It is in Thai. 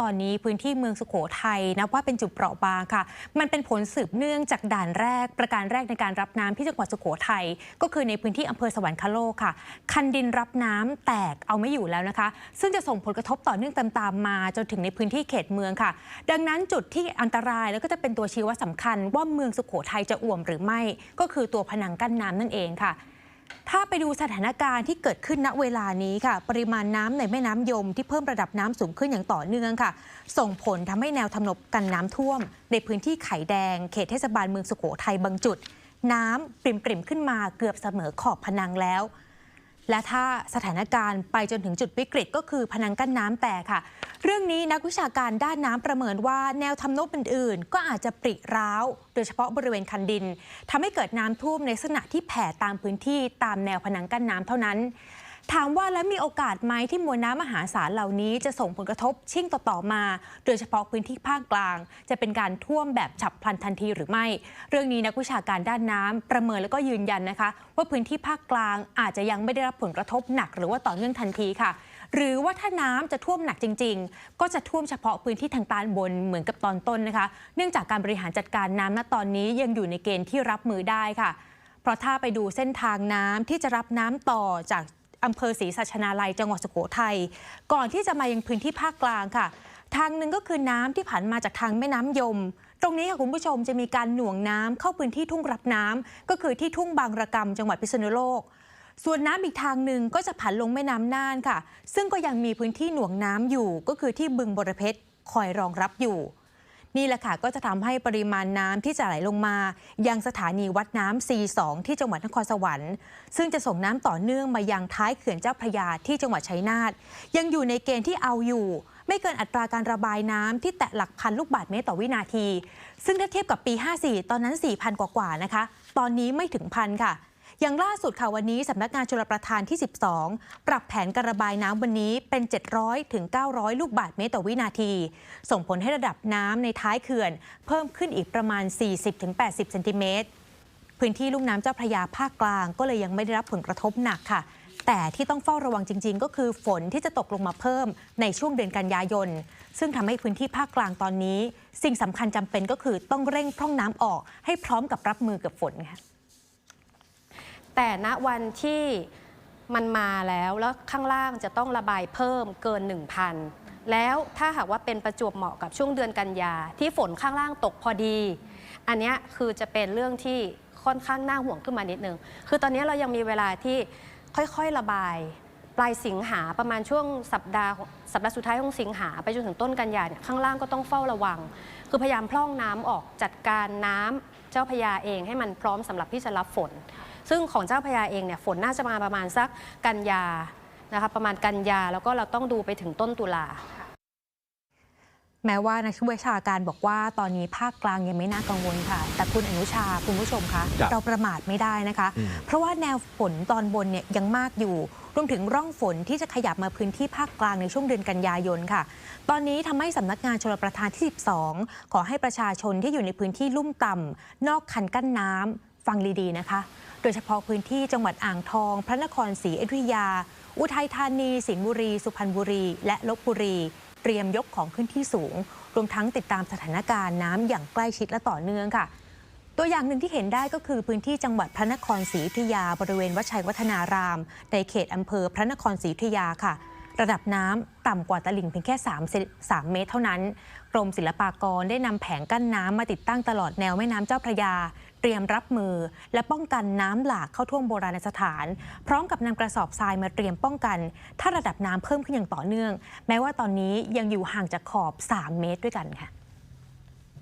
ตอนนี้พื้นที่เมืองสุโขทัยนับว่าเป็นจุดเปราะบางค่ะ มันเป็นผลสืบเนื่องจากด่านแรก ประการแรกในการรับน้ำที่จังหวัดสุโขทัยก็คือในพื้นที่อำเภอสวรรคโลกค่ะ คันดินรับน้ำแตกเอาไม่อยู่แล้วนะคะ ซึ่งจะส่งผลกระทบต่อเนื่องตามๆมา จนถึงในพื้นที่เขตเมืองค่ะ ดังนั้นจุดที่อันตรายแล้วก็จะเป็นตัวชี้วัดสำคัญ ว่าเมืองสุโขทัยจะอ่วมหรือไม่ ก็คือตัวผนังกั้นน้ำนั่นเองค่ะ ถ้าไปดูสถานการณ์ที่เกิดขึ้นณเวลานี้ค่ะ ปริมาณน้ำในแม่น้ำยมที่เพิ่มระดับน้ำสูงขึ้นอย่างต่อเนื่องค่ะ ส่งผลทำให้แนวทำนบกันน้ำท่วม ในพื้นที่ไข่แดง เขตเทศบาลเมืองสุโขทัยบางจุด น้ำปริ่มๆขึ้นมาเกือบเสมอขอบพนังแล้ว และถ้าสถานการณ์ไปจนถึงจุดวิกฤตก็คือพนังกั้นน้ำแตกค่ะ เรื่องนี้นักวิชาการด้านน้ำประเมินว่าแนวทำนบอื่นๆ ก็อาจจะปริร้าว โดยเฉพาะบริเวณคันดินทำให้เกิดน้ำท่วมในลักษณะที่แผ่ตามพื้นที่ตามแนวพนังกั้นน้ำเท่านั้น ถามว่าแล้วมีโอกาสไหมที่มวลน้ำมหาศาลเหล่านี้จะส่งผลกระทบชิ่งต่อๆมา โดยเฉพาะพื้นที่ภาคกลาง จะเป็นการท่วมแบบฉับพลันทันทีหรือไม่ เรื่องนี้นักวิชาการด้านน้ำประเมินแล้วก็ยืนยันนะคะ ว่าพื้นที่ภาคกลางอาจจะยังไม่ได้รับผลกระทบหนัก หรือว่าต่อเนื่องทันทีค่ะ หรือว่าถ้าน้ำจะท่วมหนักจริง ๆ ก็จะท่วมเฉพาะพื้นที่ทางตอนบนเหมือนกับตอนต้นนะคะ เนื่องจากการบริหารจัดการน้ำณตอนนี้ยังอยู่ในเกณฑ์ที่รับมือได้ค่ะ เพราะถ้าไปดูเส้นทางน้ำที่จะรับน้ำต่อจากอำเภอศรีสัชนาลัยจังหวัดสุโขทัยก่อนที่จะมายังพื้นที่ภาคกลางค่ะ ทางหนึ่งก็คือน้ำที่ผ่านมาจากทางแม่น้ำยม ตรงนี้ค่ะคุณผู้ชมจะมีการหน่วงน้ำเข้าพื้นที่ทุ่งรับน้ำก็คือที่ทุ่งบางระกำจังหวัดพิษณุโลก ส่วนน้ำอีกทางหนึ่งก็จะผันลงแม่น้ำน่านค่ะ ซึ่งก็ยังมีพื้นที่หน่วงน้ำอยู่ ก็คือที่บึงบรเพชรคอยรองรับอยู่ นี่แหละค่ะก็จะทำให้ปริมาณน้ำที่จะไหลลงมา ยังสถานีวัดน้ำ C2 ที่จังหวัดนครสวรรค์ ซึ่งจะส่งน้ำต่อเนื่องมายังท้ายเขื่อนเจ้าพระยาที่จังหวัดชัยนาทยังอยู่ในเกณฑ์ที่เอาอยู่ไม่เกินอัตราการระบายน้ำที่แตะหลักพันลูกบาศก์เมตรต่อวินาที ซึ่งถ้าเทียบกับปี 54 ตอนนั้น 4,000 กว่าๆ นะคะ ตอนนี้ไม่ถึงพันค่ะ อย่างล่าสุดค่ะวันนี้สำนักงานชลประทานที่ 12 ปรับแผนการระบายน้ำวันนี้เป็น 700ถึง900 ลูกบาศก์เมตรต่อวินาที ส่งผลให้ระดับน้ำในท้ายเขื่อน เพิ่มขึ้นอีกประมาณ 40ถึง80เซนติเมตรพื้นที่ลุ่มน้ำเจ้าพระยาภาคกลางก็เลยยังไม่ได้รับผลกระทบหนักค่ะแต่ที่ต้องเฝ้าระวังจริง ๆ ก็คือฝนที่จะตกลงมาเพิ่มในช่วงเดือนกันยายน ซึ่งทำให้พื้นที่ภาคกลางตอนนี้ สิ่งสำคัญจำเป็นก็คือต้องเร่งพร่องน้ำออกให้พร้อมกับรับมือกับฝนค่ะ แต่ณวันที่มันมาแล้วแล้วข้างล่างจะต้องระบายเพิ่มเกิน 1,000 แล้วถ้าหากว่าเป็นประจวบเหมาะกับช่วงเดือนกันยา ที่ฝนข้างล่างตกพอดี อันนี้คือจะเป็นเรื่องที่ค่อนข้างน่าห่วงขึ้นมานิดนึง คือตอนนี้เรายังมีเวลาที่ค่อยๆระบาย ปลายสิงหาประมาณช่วงสัปดาห์สัปดาห์สุดท้ายของสิงหาไปจนถึงต้นกันยาเนี่ยข้างล่างก็ต้องเฝ้าระวัง คือพยายามพร่องน้ำออกจัดการน้ำเจ้าพยาเองให้มันพร้อมสำหรับที่จะรับฝน ซึ่งของเจ้าพระยาเองเนี่ยฝนน่าจะมาประมาณสักกันยานะคะประมาณกันยาแล้วก็เราต้องดูไปถึงต้นตุลาแม้ว่านักวิชาการบอกว่าตอนนี้ภาคกลางยังไม่น่ากังวลค่ะ แต่คุณอนุชาคุณผู้ชมคะครับเราประมาทไม่ได้นะคะอืมเพราะว่าแนวฝนตอนบนเนี่ยยังมากอยู่รวมถึงร่องฝนที่จะขยับมาพื้นที่ภาคกลางในช่วงเดือนกันยายนค่ะ ตอนนี้ทำให้สำนักงานชลประทานที่ 12 ขอให้ประชาชนที่อยู่ในพื้นที่ลุ่มต่ำนอกคันกั้นน้ำ ฟังดีๆนะคะ โดยเฉพาะพื้นที่จังหวัดอ่างทอง พระนครศรีอยุธยา อุทัยธานี สิงห์บุรี สุพรรณบุรี และลบบุรี เตรียมยกของขึ้นที่สูง รวมทั้งติดตามสถานการณ์น้ำอย่างใกล้ชิดและต่อเนื่องค่ะ ตัวอย่างหนึ่งที่เห็นได้ก็คือพื้นที่จังหวัดพระนครศรีอยุธยา บริเวณวัดชัยวัฒนาราม ในเขตอำเภอพระนครศรีอยุธยาค่ะ ระดับน้ำต่ำกว่าตลิ่งเพียงแค่3เซน3เมตรเท่านั้น กรมศิลปากรได้นำแผงกั้นน้ำมาติดตั้งตลอดแนวแม่น้ำเจ้าพระยา เตรียมรับมือ และป้องกันน้ำหลากเข้าท่วมโบราณสถาน พร้อมกับนำกระสอบทรายมาเตรียมป้องกัน ถ้าระดับน้ำเพิ่มขึ้นอย่างต่อเนื่อง แม้ว่าตอนนี้ยังอยู่ห่างจากขอบ 3 เมตรด้วยกันค่ะ